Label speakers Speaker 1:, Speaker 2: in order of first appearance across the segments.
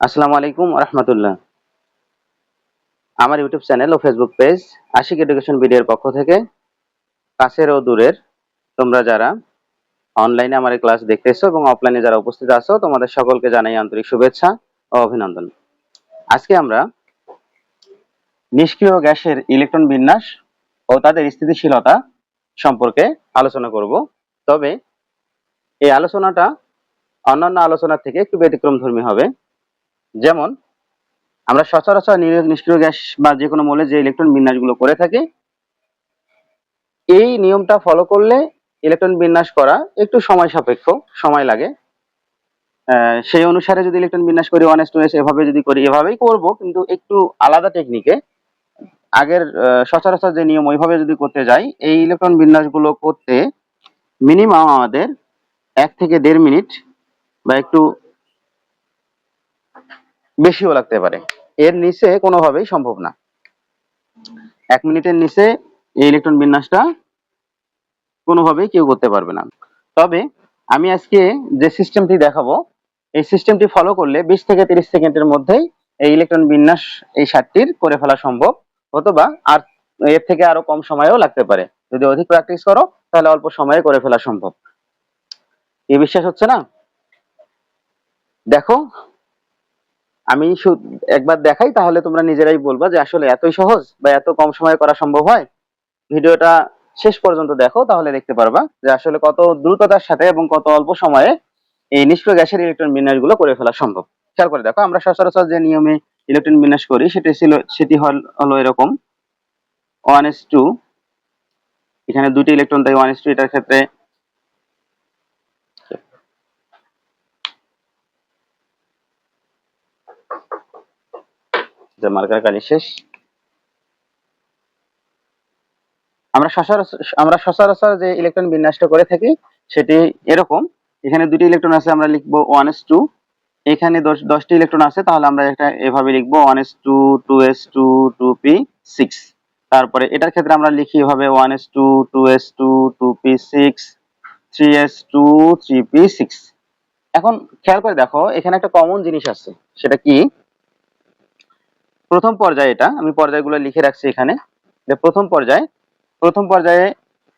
Speaker 1: আসসালামু আলাইকুম রহমতুল্লাহ। আমার ইউটিউব চ্যানেল ও ফেসবুক পেজ আশিক এডুকেশন ভিডিওর পক্ষ থেকে, কাছের ও দূরের, তোমরা যারা অনলাইনে আমার এই ক্লাস দেখতেছো এবং অফলাইনে যারা উপস্থিত আছো, তোমাদের সকলকে জানাই আন্তরিক শুভেচ্ছা ও অভিনন্দন। আজকে আমরা নিষ্ক্রিয় গ্যাসের ইলেকট্রন বিন্যাস ও তাদের স্থিতিশীলতা সম্পর্কে আলোচনা করব। তবে এই আলোচনাটা অন্যান্য আলোচনা থেকে একটু ব্যতিক্রম ধর্মী হবে। যেমন, আমরা সচরাচর নিষ্ক্রিয় গ্যাস বা যে কোনো মৌলে যে ইলেকট্রন বিন্যাসগুলো করে থাকি, এই নিয়মটা ফলো করলে ইলেকট্রন বিন্যাস করা একটু সময় সাপেক্ষ, সময় লাগে। সেই অনুসারে যদি ইলেকট্রন বিন্যাস করি ওয়ান টু এভাবে যদি করি, এভাবেই করব, কিন্তু একটু আলাদা টেকনিকে আগের সচরাচর যে নিয়ম ওইভাবে যদি করতে যাই, এই ইলেকট্রন বিন্যাসগুলো করতে মিনিমাম আমাদের এক থেকে দেড় মিনিট বা একটু বেশিও লাগতে পারে। এর নিচে কোনোভাবেই সম্ভব না। এক মিনিটের নিচে এই ইলেকট্রন বিন্যাসটা কোনোভাবেই কেউ করতে পারবে না। তবে আমি আজকে যে সিস্টেমটি দেখাবো, এই সিস্টেমটি ফলো করলে বিশ থেকে তিরিশ সেকেন্ডের মধ্যেই এই ইলেকট্রন বিন্যাস এই সাতটির করে ফেলা সম্ভব, অথবা আর এর থেকে আরও কম সময়ও লাগতে পারে। যদি অধিক প্র্যাকটিস করো, তাহলে অল্প সময়ে করে ফেলা সম্ভব। এই বিশ্বাস হচ্ছে না? দেখো আমি একবার দেখাই তাহলে তোমরা নিজেরাই বলবা যে আসলে এতই সহজ বা এত কম সময়ে করা সম্ভব হয়? ভিডিওটা শেষ পর্যন্ত দেখো, তাহলে দেখতে পারবা যে আসলে কত দ্রুততার সাথে এবং কত অল্প সময়ে এই নিষ্ক্রিয় গ্যাসের ইলেকট্রন বিন্যাসগুলো করে ফেলা সম্ভব। খেয়াল করে দেখো, আমরা সচরাচর যে নিয়মে ইলেকট্রন বিন্যাস করি সেটি ছিল, সেটি হল এরকম। ওয়ান এস টু এখানে দুটি ইলেকট্রন তাই ওয়ান এস টু এটার ক্ষেত্রে যে মার্কার কালি শেষ। আমরা সচরাচর আমরা সচরাচর যে ইলেকট্রন বিন্যাসটা করে থাকি, সেটি এরকম। এখানে দুটি ইলেকট্রন আছে, আমরা লিখব ওয়ান এস টু এখানে দশ, দশটি ইলেকট্রন আছে, তাহলে আমরা এটা এভাবে লিখব one S two two S two two P six তারপরে এটার ক্ষেত্রে আমরা লিখি এভাবে one S two two S two two P six three S two three P six এখন খেয়াল করে দেখো, এখানে একটা কমন জিনিস আছে, সেটা কি? প্রথম পর্যায়ে এটা, আমি পর্যায়গুলো লিখে রাখছি এখানে। যে প্রথম পর্যায়ে প্রথম পর্যায়ে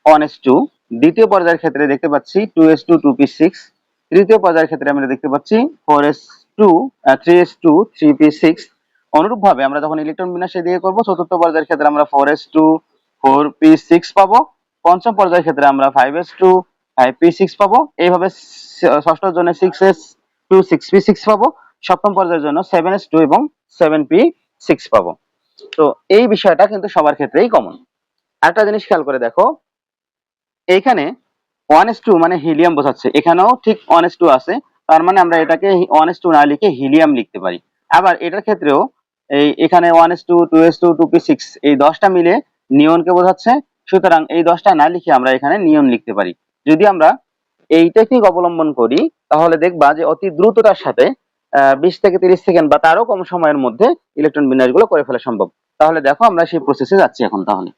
Speaker 1: ওয়ান এস টু দ্বিতীয় পর্যায়ের ক্ষেত্রে দেখতে পাচ্ছি two S two two P six তৃতীয় পর্যায়ের ক্ষেত্রে আমরা দেখতে পাচ্ছি four S two three S two three P six অনুরূপ ভাবে আমরা যখন ইলেকট্রন বিন্যাসে দিয়ে করব, চতুর্থ পর্যায়ের ক্ষেত্রে আমরা four S two four P six পাবো। পঞ্চম পর্যায়ের ক্ষেত্রে আমরা five S two five P six পাবো। এইভাবে ষষ্ঠ জন্য six S two six P six পাবো। সপ্তম পর্যায়ের জন্য সেভেন এস টু এবং সেভেন পি সিক্স পাবো। তো এই বিষয়টা কিন্তু সবার ক্ষেত্রেই কমন আরেকটা জিনিস খেয়াল করে দেখো এইখানে ওয়ান এস টু মানে হিলিয়াম বোঝাচ্ছে। এখানেও ঠিক ওয়ান এস টু আছে, তার মানে আমরা এটাকে ওয়ান এস টু না লিখে হিলিয়াম লিখতে পারি। আবার এটার ক্ষেত্রেও এই এখানে one S two two S two two P six এই দশটা মিলে নিয়নকে বোঝাচ্ছে। সুতরাং এই দশটা না লিখে আমরা এখানে নিয়ন লিখতে পারি। যদি আমরা এই টেকনিক অবলম্বন করি, তাহলে দেখবা যে অতি দ্রুততার সাথে বিশ থেকে তিরিশ সেকেন্ড বা তারও কম সময়ের মধ্যে ইলেকট্রন বিন্যাসগুলো করে ফেলা সম্ভব। তাহলে দেখো আমরা সেই প্রসেসে যাচ্ছি এখন তাহলে।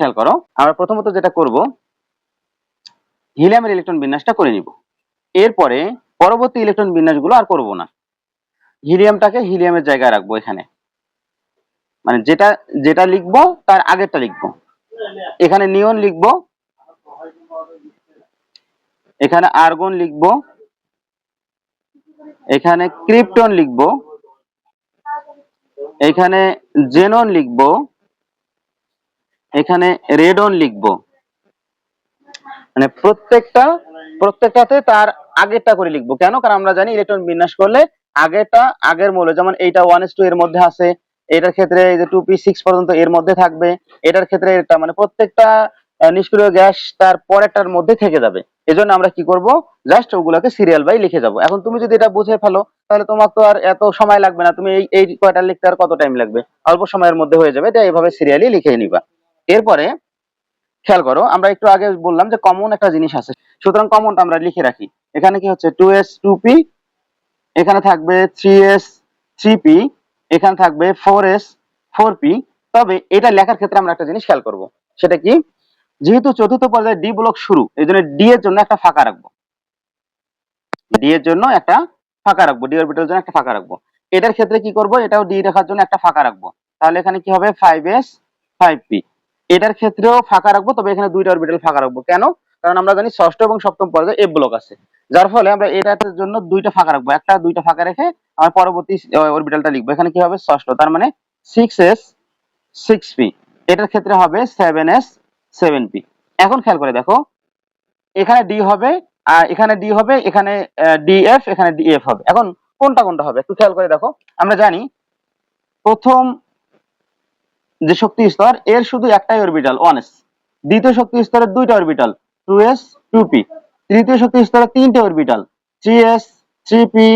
Speaker 1: খেয়াল করো, আমরা প্রথমত যেটা করব, হিলিয়ামের ইলেকট্রন বিন্যাসটা করে নিব। এরপরে পরবর্তী ইলেকট্রন বিন্যাসগুলো আর করব না। হিলিয়ামটাকে হিলিয়ামের জায়গায় রাখব এখানে। মানে যেটা যেটা লিখব তার আগেরটা লিখব। এখানে নিয়ন লিখব এখানে আর্গন লিখব। এখানে ক্রিপ্টন লিখব। এখানে জেনন লিখব। এখানে রেডন লিখব। মানে প্রত্যেকটা, প্রত্যেকটাতে তার আগেরটা করে লিখব। কেন? কারণ আমরা জানি ইলেকট্রন বিন্যাস করলে আগেরটা, আগের মূল্য যেমন এইটা ওয়ান টু এর মধ্যে আছে, এটার ক্ষেত্রে এই যে টু পি সিক্স পর্যন্ত এর মধ্যে থাকবে, এটার ক্ষেত্রে এটা মানে প্রত্যেকটা নিষ্ক্রিয় গ্যাস তার পরেরটার মধ্যে থেকে যাবে। এজন্য আমরা কি করব? জাস্ট ওগুলোকে সিরিয়াল বাই লিখে যাব। এখন তুমি যদি এটা বুঝে ফেলো, তাহলে তোমার তো আর এত সময় লাগবে না। তুমি এই এই কয়টা লিখতে আর কত টাইম লাগবে? অল্প সময়ের মধ্যে হয়ে যাবে। তাই এইভাবে সিরিয়ালি লিখে নিবা। এরপরে খেয়াল করো, আমরা একটু আগে বললাম যে কমন একটা জিনিস আছে। সুতরাং কমনটা আমরা লিখে রাখি। এখানে কি হচ্ছে? টু এস টু পি এখানে থাকবে থ্রি এস থ্রি পি এখানে থাকবে ফোর এস ফোর পি তবে এটা লেখার ক্ষেত্রে আমরা একটা জিনিস খেয়াল করব। সেটা কি? যেহেতু চতুর্থ পর্যায়ে ডি ব্লক শুরু, এই জন্য ডি এর জন্য একটা ফাঁকা রাখব। ডি এর জন্য একটা ফাঁকা রাখব ডি অরবিটাল জন্য একটা ফাঁকা রাখব। এটার ক্ষেত্রে কি করব? এটাও ডি রাখার জন্য একটা ফাঁকা রাখব। তাহলে এখানে কি হবে? ফাইভ এস ফাইভ পি এটার ক্ষেত্রেও ফাঁকা রাখব, তবে এখানে দুইটা অরবিটাল ফাঁকা রাখব। কেন? কারণ আমরা জানি ষষ্ঠ এবং সপ্তম পর্যায়ে এফ ব্লক আছে। যার ফলে আমরা এটার জন্য দুইটা ফাঁকা রাখব। একটা দুইটা ফাঁকা রেখে আমার পরবর্তী অরবিটালটা লিখব। এখানে কি হবে? ষষ্ঠ। তার মানে সিক্স এস সিক্স পি এটার ক্ষেত্রে হবে সেভেন এস সেভেন পি এখন খেয়াল করে দেখো, এখানে ডি হবে, আর এখানে ডি হবে, এখানে ডিএফ এখানে ডিএফ হবে। এখন কোনটা কোনটা হবে? একটু খেয়াল করে দেখো। আমরা জানি প্রথম যে শক্তি স্তর, এর শুধু একটাই অরবিটাল ওয়ান এস দ্বিতীয় শক্তি স্তরের দুইটা orbital two S two P তৃতীয় শক্তি স্তরের তিনটে orbital three S three P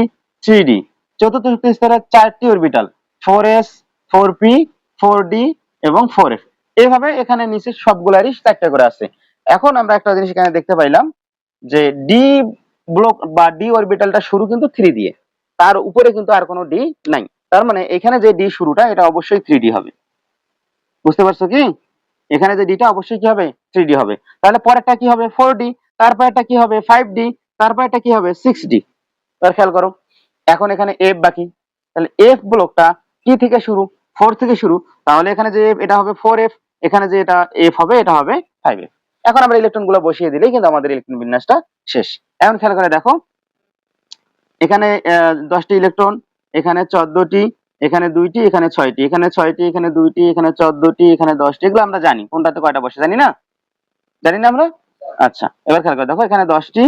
Speaker 1: three D চতুর্থ শক্তি স্তরের চারটি orbital four S four P four D এবং ফোর এফ এইভাবে এখানে নিচে সবগুলারই চারটা করে আছে। এখন আমরা একটা জিনিস এখানে দেখতে পাইলাম যে ডি ব্লক বা ডি অরবিটালটা শুরু কিন্তু থ্রি দিয়ে তার উপরে কিন্তু আর কোনো ডি নাই। তার মানে এখানে যে ডি শুরুটা, এটা অবশ্যই থ্রি ডি হবে। বুঝতে পারছ কি? এখানে যে ডিটা অবশ্যই কি হবে? থ্রি ডি হবে। তাহলে পরেরটা কি হবে? ফোর ডি তারপরেরটা কি হবে? ফাইভ ডি তারপরেরটা কি হবে? সিক্স ডি তার খেয়াল করো, এখন এখানে এফ বাকি। তাহলে এফ ব্লকটা কি থেকে শুরু? ফোর থেকে শুরু। তাহলে এখানে যে এটা হবে ফোর এফ এখানে যে এটা এফ হবে, এটা হবে ফাইভ এফ এখন আমরা ইলেকট্রনগুলো বসিয়ে দিলেই কিন্তু আমাদের ইলেকট্রন বিন্যাসটা শেষ। এখন খেয়াল করে দেখো, এখানে দশটি ইলেকট্রন এখানে চোদ্দটি, এখানে দুইটি, এখানে ছয়টি এখানে ছয়টি, এখানে দুইটি, এখানে চোদ্দটি, এখানে দশটি, এগুলো আমরা জানি। কোনটাতে কয়টা বসে, জানি না? জানি না আমরা? আচ্ছা এবার খেয়াল করে দেখো, এখানে দশটি,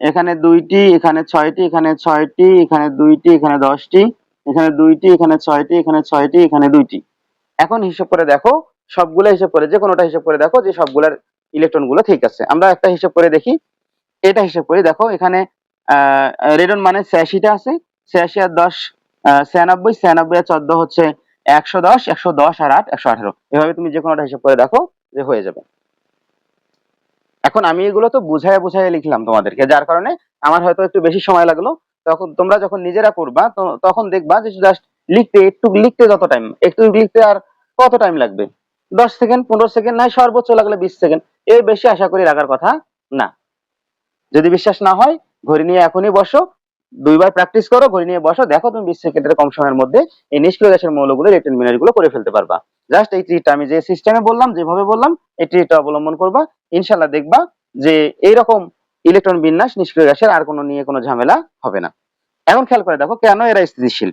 Speaker 1: এখানে দুইটি, এখানে ছয়টি এখানে ছয়টি, এখানে দুইটি, এখানে দশটি, এখানে দুইটি, এখানে ছয়টি এখানে ছয়টি, এখানে দুইটি। এখন হিসাব করে দেখো সবগুলো হিসাব করে যে কোনোটা হিসাব করে দেখো যে সবগুলার ইলেকট্রনগুলো ঠিক আছে। আমরা একটা হিসাব করে দেখি, এটা হিসাব করি। দেখো এখানে রেডন মানে ছিয়াশিটা আছে, ছিয়াশি আর দশ ছিয়ানব্বই ছিয়ানব্বই আর চোদ্দ হচ্ছে একশো দশ একশো দশ আর আট, একশো আঠারো। এভাবে তুমি যে কোনোটা হিসাব করে দেখো যে হয়ে যাবে। এখন আমি এগুলো তো বুঝায় বুঝায় লিখলাম তোমাদেরকে, যার কারণে আমার হয়তো একটু বেশি সময় লাগল। তখন তোমরা যখন নিজেরা করবা তখন দেখবা যে জাস্ট লিখতে, একটু লিখতে যত টাইম একটু লিখতে আর কত টাইম লাগবে? দশ সেকেন্ড, পনেরো সেকেন্ড নয় সর্বোচ্চ লাগলে বিশ সেকেন্ড। এর বেশি আশা করি লাগার কথা না। যদি বিশ্বাস না হয়, ঘড়ি নিয়ে এখনই বসো। দুইবার প্র্যাকটিস করো, ঘড়ি নিয়ে বসো। দেখো তুমি বিশ সেকেন্ডের কম সময়ের মধ্যে এই নিষ্ক্রিয় গ্যাসের মৌলগুলো রিটেন মিনারগুলো করে ফেলতে পারবা। জাস্ট এই ট্রিটটা আমি যে সিস্টেমে বললাম, যেভাবে বললাম, এই ট্রিটটা অবলম্বন করবা। ইনশাল্লাহ দেখবা যে এইরকম ইলেকট্রন বিন্যাস নিষ্ক্রিয় গ্যাসের আর কোনো নিয়ে কোনো ঝামেলা হবে না। এখন খেয়াল করে দেখো কেন এরা স্থিতিশীল।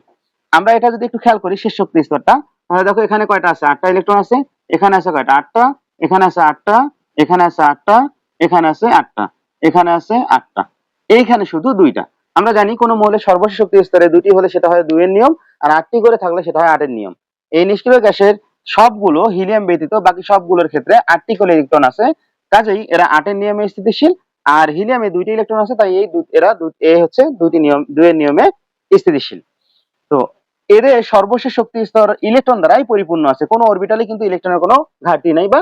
Speaker 1: আমরা এটা যদি একটু খেয়াল করি শেষ শক্তি স্তরটা, তাহলে দেখো এখানে কয়টা আছে? আটটা ইলেকট্রন আছে। এখানে আছে কয়টা? আটটা। এখানে আছে আটটা। এখানে আছে আটটা। এখানে আছে আটটা। এখানে আছে আটটা। এইখানে শুধু দুইটা। আমরা জানি কোনো মৌলের সর্বশেষ শক্তি স্তরে দুটি হলে সেটা হয় দুইয়ের নিয়ম, আর আটটি করে থাকলে সেটা হয় আটের নিয়ম। এই নিষ্ক্রিয় গ্যাসের সবগুলো হিলিয়াম ব্যতীত বাকি সবগুলোর ক্ষেত্রে আটটি করে ইলেকট্রন আছে। কাজেই এরা আটের নিয়মে স্থিতিশীল, আর হিলিয়ামে দুইটি ইলেকট্রন আছে, তাই এই এরা এ হচ্ছে দুটি নিয়ম দুইয়ের নিয়মে স্থিতিশীল। তো এদের সর্বশেষ শক্তি স্তর ইলেকট্রন দ্বারাই পরিপূর্ণ আছে। কোনো অরবিটালে কিন্তু ইলেকট্রনের কোনো ঘাটতি নাই বা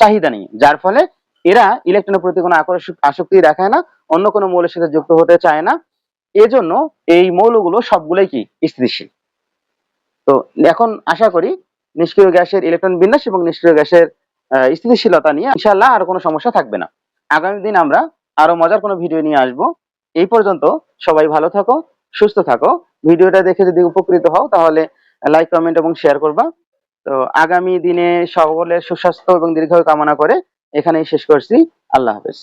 Speaker 1: চাহিদা নেই। যার ফলে এরা ইলেকট্রনের প্রতি কোনো আকর্ষক আসক্তি দেখায় না, অন্য কোনো মৌলের সাথে যুক্ত হতে চায় না। এজন্য এই মৌলগুলো সবগুলোই কি? স্থিতিশীল। তো এখন আশা করি নিষ্ক্রিয় গ্যাসের ইলেকট্রন বিন্যাস এবং নিষ্ক্রিয় গ্যাসের স্থিতিশীলতা নিয়ে ইনশাল্লাহ আর কোনো সমস্যা থাকবে না। আগামী দিন আমরা আরও মজার কোনো ভিডিও নিয়ে আসব। এই পর্যন্ত সবাই ভালো থাকো, সুস্থ থাকো। ভিডিওটা দেখে যদি উপকৃত হও, তাহলে লাইক কমেন্ট এবং শেয়ার করবা। তো আগামী দিনে সকলের সুস্বাস্থ্য এবং দীর্ঘায়ু কামনা করে এখানেই শেষ করছি। আল্লাহ হাফেজ।